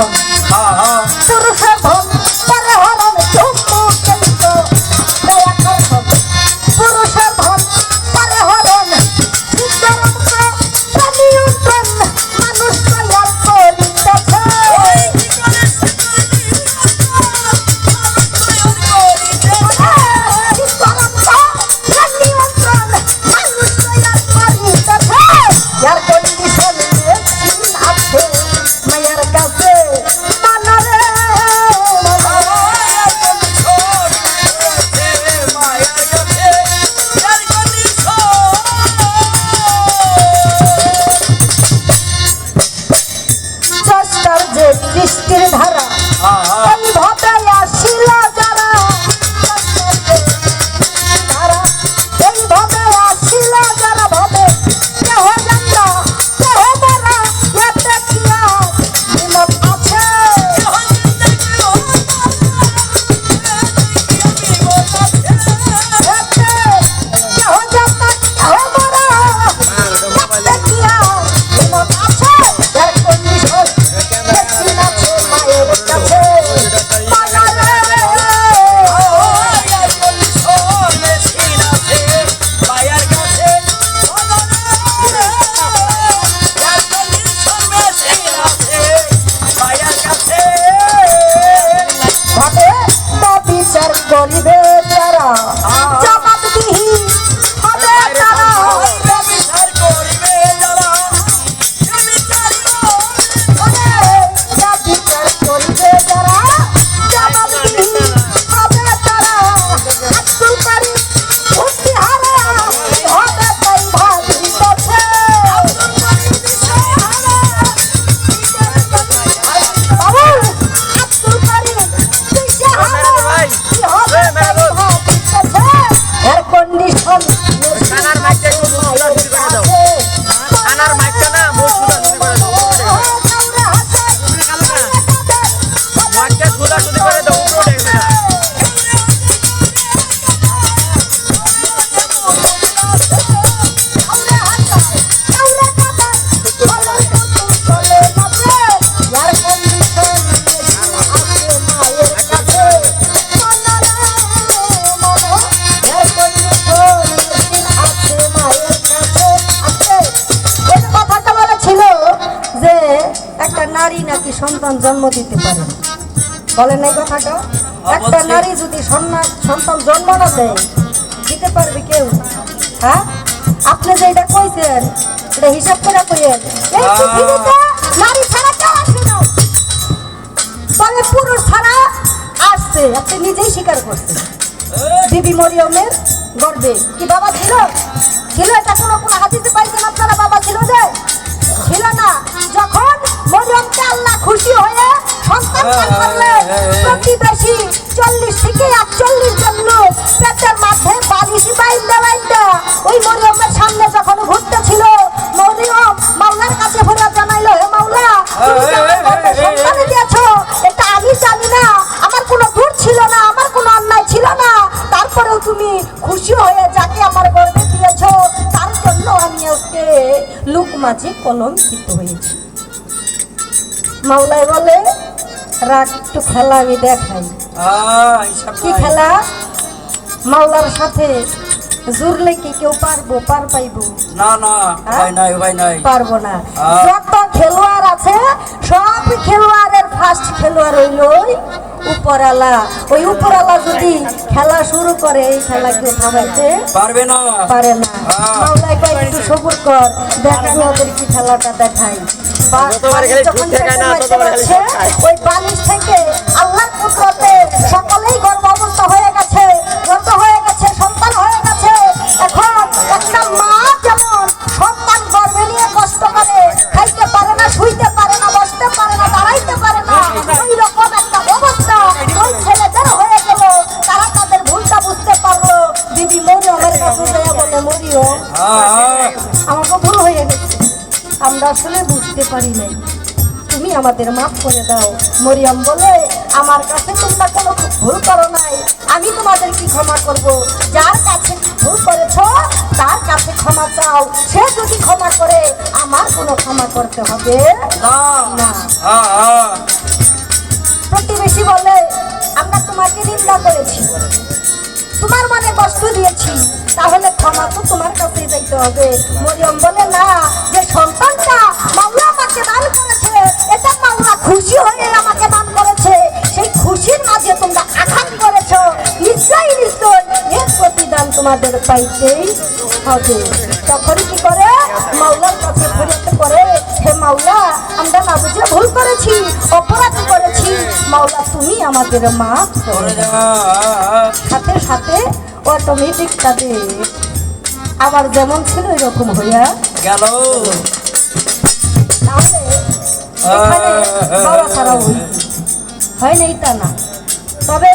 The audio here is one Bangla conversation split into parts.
corazón. জন্ম দিতে পারে। বলেন এই কথাটা? একটা নারী যদি সন্তান জন্ম না দেয় দিতে পারবে কেউ? হ্যাঁ? আপনি যে এটা কইছেন এটা হিসাব করে কইেন এই পৃথিবীতে নারী ছাড়া কেউ আসে না। তবে পুরুষ ছাড়া আসছে আপনি নিজেই স্বীকার করছেন। বিবি মরিয়মের গর্বে। কি বাবা ছিল? ছিল এটা কোনো কোনো হাদিসে পাইছেন আপনারা? বাবা ছিল যে? ছিল না। যখন মরিয়মকে আল্লাহ খুশি হয়ে সন্তান দান করলেন। প্রতিবেশী চল্লিশ থেকে একচল্লিশ জন লোক পেটের মাঝে বালিশ বাইন্দা বাইন্দা ওই মরিয়মের সামনে যখন ঘুরতেছিল মরিয়ম মাওলার কাছে ভরে জানাইলো হে মাওলা আমার গর্ভে সন্তান দিয়েছ এটা আমি জানি না। আমার কোনো দূর ছিল না আমার কোনো অন্যায় ছিল না। তারপরেও তুমি খুশি হয়ে যাকে আমার গর্ভে দিয়েছ তার জন্য আমি আজকে লুক মাঝে কলঙ্কিত হয়েছি। মাওলাই বলে রাগ একটু খেলা আমি দেখাই। কি খেলা? মাওলার সাথে জুড়লে কি কেউ পারব? পার পাইবো? না না নাই নাই। পারব না। যত খেলোয়াড় আছে সব খেলোয়াড়ের ফার্স্ট খেলোয়াড় হইল ওই উপরালা ওই উপরালা যদি খেলা শুরু করে এই খেলা কেউ থামাইতে পারবে না। পারে না। মাওলাই কয় একটু সবুর কর দেখ আমি ওদের কি খেলাটা দেখাই। যখন। ওই বালিশ থেকে আল্লাহ কুদরতে সকলেই পারি নাই তুমি আমাদের মাফ করে দাও। মরিয়ম বলে আমার কাছে তোমরা কোনো ভুল করো নাই। আমি তোমাদের কি ক্ষমা করব। যার কাছে ভুল করেছ তার কাছে ক্ষমা চাও। সে যদি ক্ষমা করে আমার কোনো ক্ষমা করতে হবে না। প্রতিবেশী বলে আমরা তোমাকে নিন্দা করেছি। তোমার মনে কষ্ট দিয়েছি। তাহলে ক্ষমা তো তোমার কাছেই যাইতে হবে। মরিয়ম বলে না যে সন্তানটা আমাকে দান করেছে এটা মাওলা খুশি হয়ে আমাকে দান করেছে। সেই খুশির মাঝে তোমরা আঘাত করেছ। নিশ্চয়ই নিশ্চয় এর প্রতিদান তোমাদের পাইতেই হবে। তখন কি করে? মাওলার কাছে ফরিয়াদ করে হে মাওলা আমরা না বুঝে ভুল করেছি অপরাধ করেছি। মাওলা তুমি আমাদের আহ, সাথে সাথে অটোমেটিক তাদের। আবার যেমন ছিল এরকম হইয়া গেল। এখানে বাবা হয়েছে হয় নাই তা না। তবে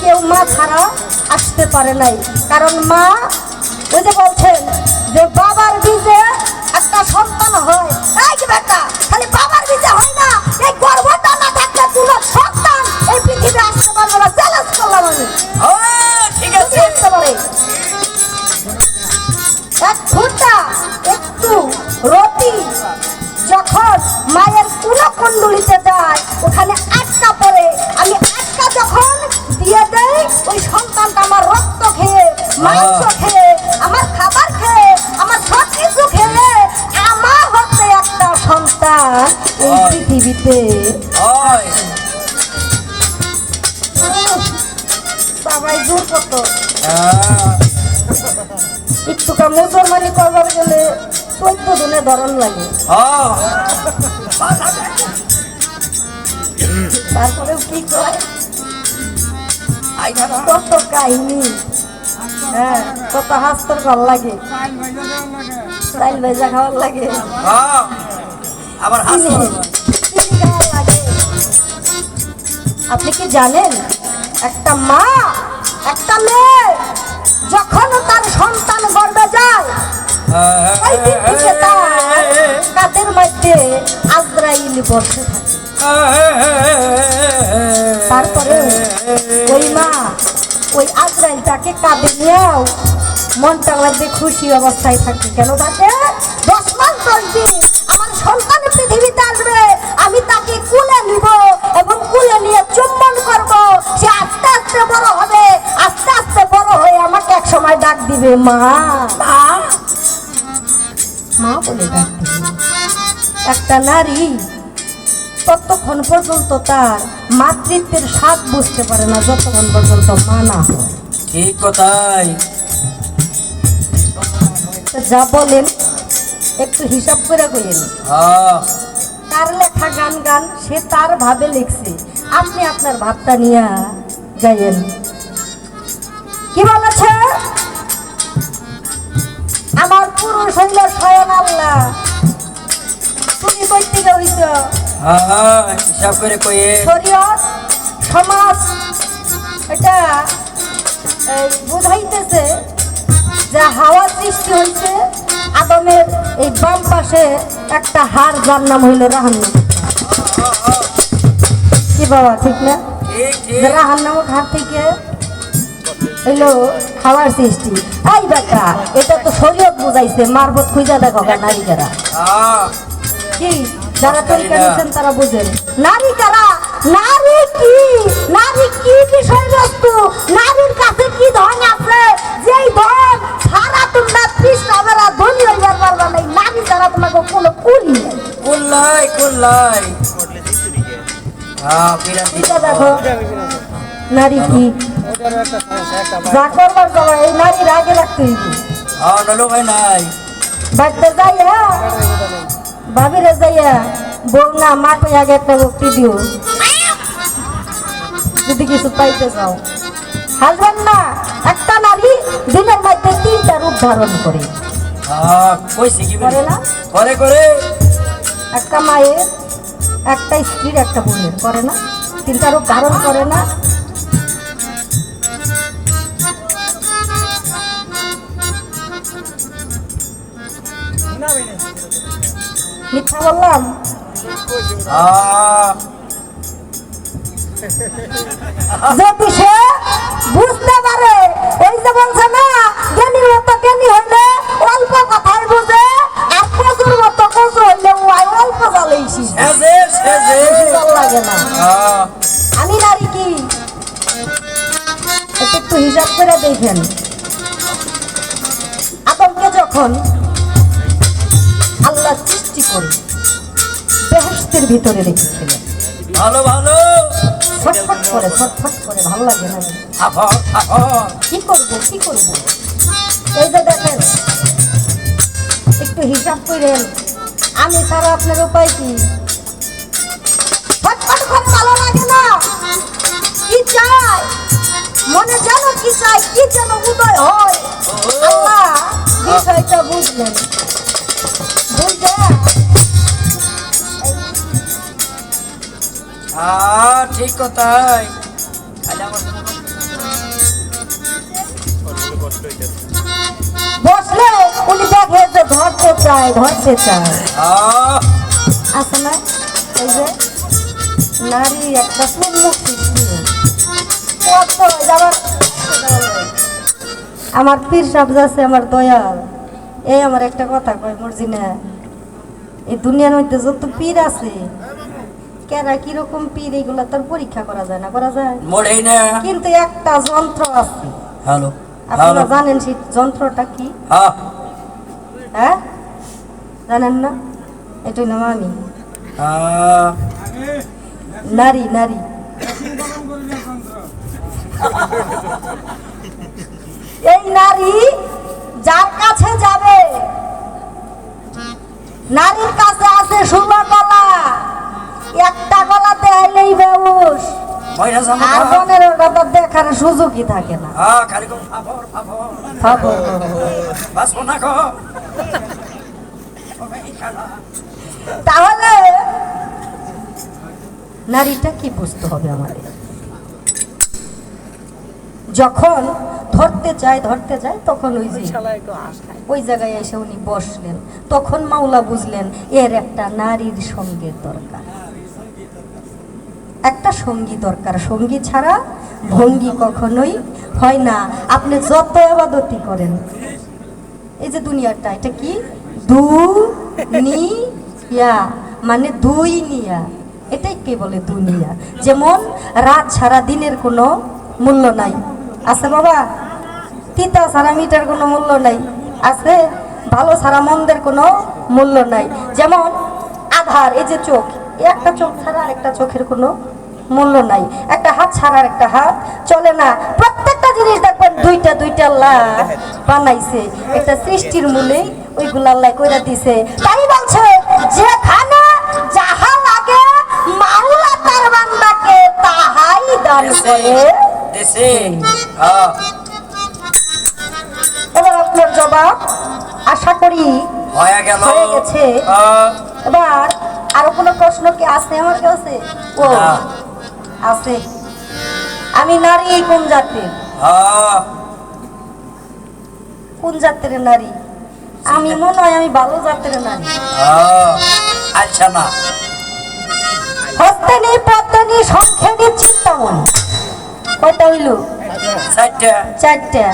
কেউ মা ছাড়া আসতে পারে নাই। কারণ মা ওই যে বলছেন যে, বাবার পৃথিবীতে হয়। সবাই কত একটুকা মুসলমানি করবার গেলে চোদ্দ দিনে ধরন লাগে। আহ, তারপরে কি কয়? আই দাদা। কত কাহিনী। হ্যাঁ কত হাস্তর ঘর লাগে। চাইল ভেজা খাওয়ার লাগে। আহ, আবার আপনি কি জানেন? একটা মা, একটা মেয়ে যখন তার সন্তান গর্বে যায় তার কাদের মধ্যে আজরাইল বসে তারপরে ওই মা ওই আজরাইলটাকে কাঁদে নিয়েও মনটা মধ্যে খুশি অবস্থায় থাকে। কেন তাকে দশ মাস দশ দিন আমার সন্তান আস্তে বড় হবে আস্তে আস্তে বড় হয়ে আমাকে এক সময় ডাক দিবে মা। মা? মা বলে ডাক দিবে। একটা নারী ততক্ষণ পর্যন্ত তার মাতৃত্বের স্বাদ বুঝতে পারে না যতক্ষণ পর্যন্ত মা না হয়। ঠিক কথাই। যা বলেন একটু হিসাব করে কইেন হ্যাঁ। তার লেখা গান গান সে তার ভাবে লিখছে। আপনি আপনার ভাবটা নিয়ে যাইয়েন কি বলেছে? আমার পুরুষ হইল স্বয়ং আল্লাহ। তুমি কই থেকে হইছ। হ্যাঁ হ্যাঁ হিসাব করে কয়ে শরীয়ত সমাজ এটা এই বুঝাইতেছে যে হাওয়া সৃষ্টি হয়েছে আদমের এই বাম পাশে একটা হার যার নাম হইল রাহান। কি বাবা ঠিক না? ঠিক ঠিক যে নামক হার থেকে হইল হাওয়ার সৃষ্টি এই বেটা এটা তো শরীয়ত বুঝাইছে মারবত খুঁজা দেখো নারীকেরা কি যারা তরিকা নিচ্ছেন তারা বুঝেন নারী কারা নারী কি নারী কি বিষয়বস্তু নারীর কাছে কি ধন আছে যেই ধন সারা তোমরা তৃষ্ণা বেড়া ধনী হইবার পারবা নাই নারী ছাড়া তোমাকে কোনো কুলি নেই হ্যাঁ বিরাট এটা দেখো আগে রাখতে হ্যাঁ যাইয়া ভাবিরে যাইয়া না মা কই আগে একটা ভক্তি দিও যদি কিছু পাইতে চাও হাসবেন না একটা নারী দিনের মধ্যে তিনটা রূপ ধারণ করে হ্যাঁ করে না? একটা মায়ের একটা স্ত্রীর একটা বোনের, করে না? তিনটা রূপ ধারণ করে না? মিথ্যা বললাম? যদি বুঝতে পারে, ওই যে বলছে না, জ্ঞানীর মতো জ্ঞানী হইলে অল্প কথাই বুঝে। আমি নারী কি? একটু হিসাব করে দেখেন। আদমকে যখন আল্লাহ সৃষ্টি করে বেহস্তের ভিতরে রেখেছিলেন। ভালো ভালো। ছটফট করে ছটফট করে ভালো লাগে না? কি করব কি করব? এই যে দেখেন একটু হিসাব করেন। আমি ছাড়া আপনার উপায় কি? না। চাই মনে যেন কি চাই কি যেন উদয় হয়। বিষয়টা বুঝলেন। বুঝলে হ্যাঁ ঠিক কথাই। চায় ধরতে চায় আছে না এই যে নারী একটা সুন্দর সৃষ্টি কত আমার আমার পীর সাহেব যাচ্ছে আমার দয়াল। এই আমার একটা কথা কয় মর্জিনা এই দুনিয়ার মধ্যে যত পীর আছে কেরা কীরকম পীর এগুলা তার পরীক্ষা করা যায় না করা যায়? কিন্তু একটা যন্ত্র আছে। হ্যালো। আপনারা জানেন সেই যন্ত্রটা কি? হ্যাঁ। হ্যাঁ? জানেন না? এটাই নাম আমি নারী নারী। এই নারী যার কাছে যাবে নারীর কাছে আছে ষোলো গলা। একটা গলাতে আইলেই বেউস আর পনেরোটা তো দেখার সুযোগই থাকে না। তাহলে নারীটা কি বুঝতে হবে আমাদের? যখন ধরতে চায় ধরতে যায় তখন ওই যে ওই জায়গায় এসে উনি বসলেন। তখন মাওলা বুঝলেন এর একটা নারীর সঙ্গের দরকার। একটা সঙ্গী দরকার। সঙ্গী ছাড়া ভঙ্গি কখনোই হয় না। আপনি যত আবাদতি করেন এই যে দুনিয়াটা এটা কি? দু নি ইয়া মানে দুই নিয়া এটাই কে বলে দুনিয়া? যেমন রাত ছাড়া দিনের কোনো মূল্য নাই। আছে বাবা? তিতা সারা মিটার কোনো মূল্য নাই। আছে ভালো সারা মন্দের কোনো মূল্য নাই। যেমন আধার, এই যে চোখ একটা চোখ ছাড়া আরেকটা চোখের কোনো মূল্য নাই। একটা হাত ছাড়া একটা হাত চলে না। প্রত্যেকটা জিনিস দেখবেন দুইটা দুইটা আল্লাহ বানাইছে। একটা সৃষ্টির মূলে ওইগুলো আল্লাহ কইরা দিছে। তাই বলছে যেখানে যাহা লাগে মাওলা তার বান্দাকে তাহাই দান করে। এবার আপনার জবাব আশা করি হয়ে গেল। হয়ে গেছে। এবার আরও কোনো প্রশ্ন কি আছে? আমার কাছে? ও আছে। আমি নারী কোন জাতির? কোন জাতের নারী? আমি মনে হয় আমি ভালো জাতের নারী। আচ্ছা না। হস্তে নেই পদ্মে নেই সংখ্যে নেই চিন্তামণি কয়টা হইল? চারটা। চারটা।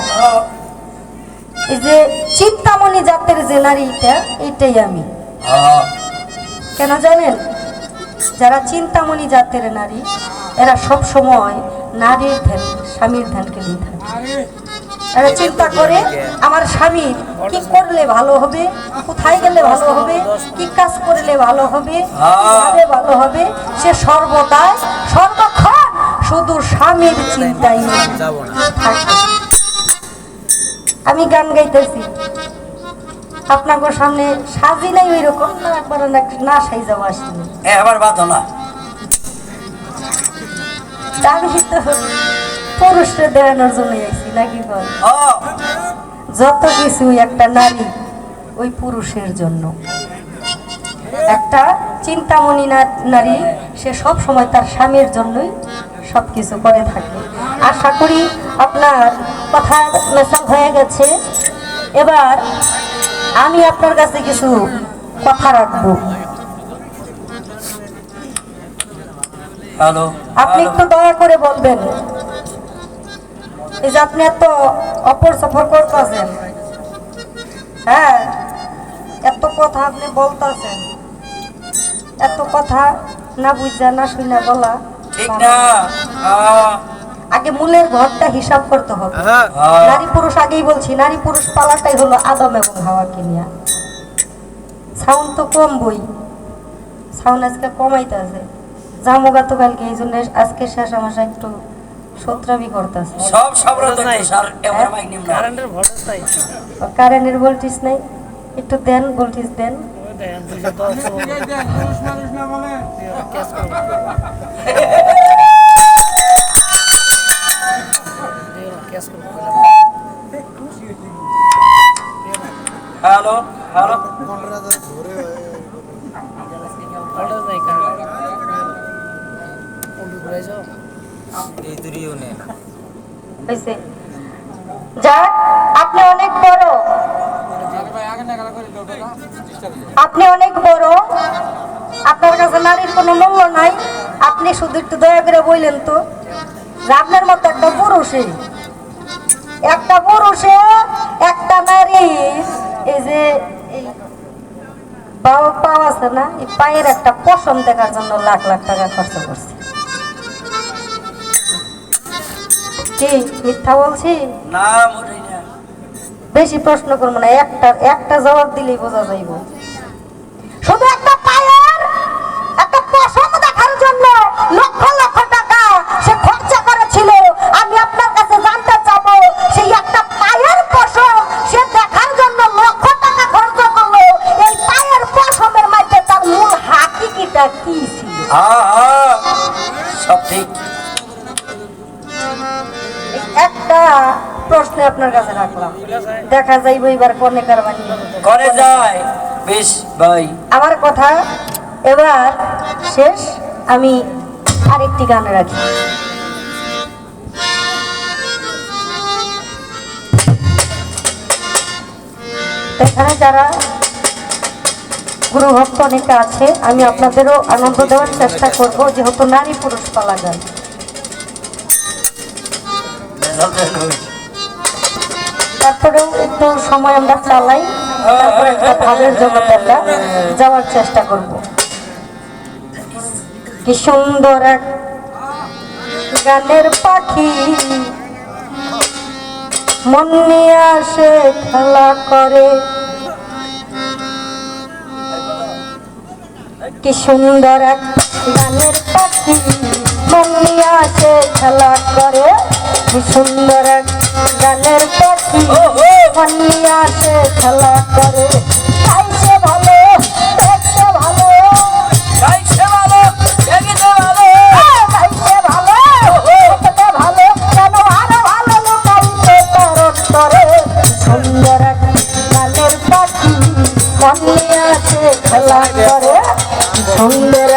এই যে চিন্তামণি জাতের যে নারীটা এটাই আমি। কেন জানেন? যারা চিন্তামণি জাতের নারী এরা সব সময় নারীর ধ্যান স্বামীর ধ্যানকে নিয়ে থাকে। চিন্তা করে আমার স্বামী কি করলে ভালো হবে? কোথায় গেলে ভালো হবে? কি কাজ করলে ভালো হবে? ভালো হবে? সে সর্বদাই সর্বক্ষণ শুধু স্বামীর চিন্তাই আমি গান গাইতেছি। আপনার সামনে সাজি নাই ওই রকম না একবার না- সাইজাও আসেনি। এ আবার বাদ না। আমি পুরুষকে দেখানোর জন্য আইছি নাকি বল? যত কিছু একটা নারী ওই পুরুষের জন্য। একটা চিন্তামণি নারী সে সব সময় তার স্বামীর জন্যই সব কিছু করে থাকে। আশা করি আপনার কথা মেসাল হয়ে গেছে। এবার আমি আপনার কাছে কিছু কথা রাখব। আপনি একটু দয়া করে বলবেন। এই যে আপনি এত অপর সফর করতেছেন। হ্যাঁ এত কথা আপনি বলতেছেন। এত কথা না বুঝা না শুনে বলা। ঠিক না। আগে মূলের ঘরটা হিসাব করতে হবে। নারী পুরুষ আগেই বলছি নারী পুরুষ পালাটাই হলো আদম এবং হাওয়া কিনিয়া সাউন্ড তো কম বই সাউন্ড আজকে কমাইতে আছে। জামুগা তো কালকে এই জন্য আজকে শেষ আমার একটু সত্রাবি করতেছে। সব সাবরাত স্যার এবার মাইক নিম কারেন্টের ভোল্টেজ নাই। কারেন্টের ভোল্টেজ নাই। একটু দেন ভোল্টেজ দেন। হ্যালো হ্যালো ভোল্টেজ নাই কারেন্ট উল্টো আপনি আপনার শুধু একটু দয়া করে বললেন তো মতো একটা পুরুষে একটা পুরুষে, একটা নারী, এই যে এই বাবা পাও আছে না, এই পায়ের একটা পশম দেখার জন্য লাখ লাখ টাকা খরচ করছে। কি মিথ্যা বলছি? না না। বেশি প্রশ্ন করব না একটা একটা জবাব দিলেই বোঝা যাইব। আপনার কাছে রাখলাম। দেখা যাইব এবার কনে কারবানি করে যায়? বেশ ভাই আমার কথা এবার শেষ আমি আরেকটি গান রাখি। এখানে যারা গুরু ভক্ত অনেকে আছে আমি আপনাদেরও আনন্দ দেওয়ার চেষ্টা করব যেহেতু নারী পুরুষ পালা যায় তারপরেও একটু সময় আমরা চালাই, তারপরে একটা ভাবের জগতে আমরা যাওয়ার চেষ্টা করব। কি সুন্দর এক গানের পাখি, মন নিয়ে আসে খেলা করে। কি সুন্দর এক গানের পাখি, মন নিয়ে আসে খেলা করে। কি সুন্দর এক গানের পাখি কন্যাতে খেলা করে। গাইছে ভালো দেখতে ভালো। ভালো ভালো। হ্যাঁ, গাইছে ভালো দেখতে ভালো। কেন আরও ভালো গানের পাখি কন্যাতে খেলা করে। সুন্দর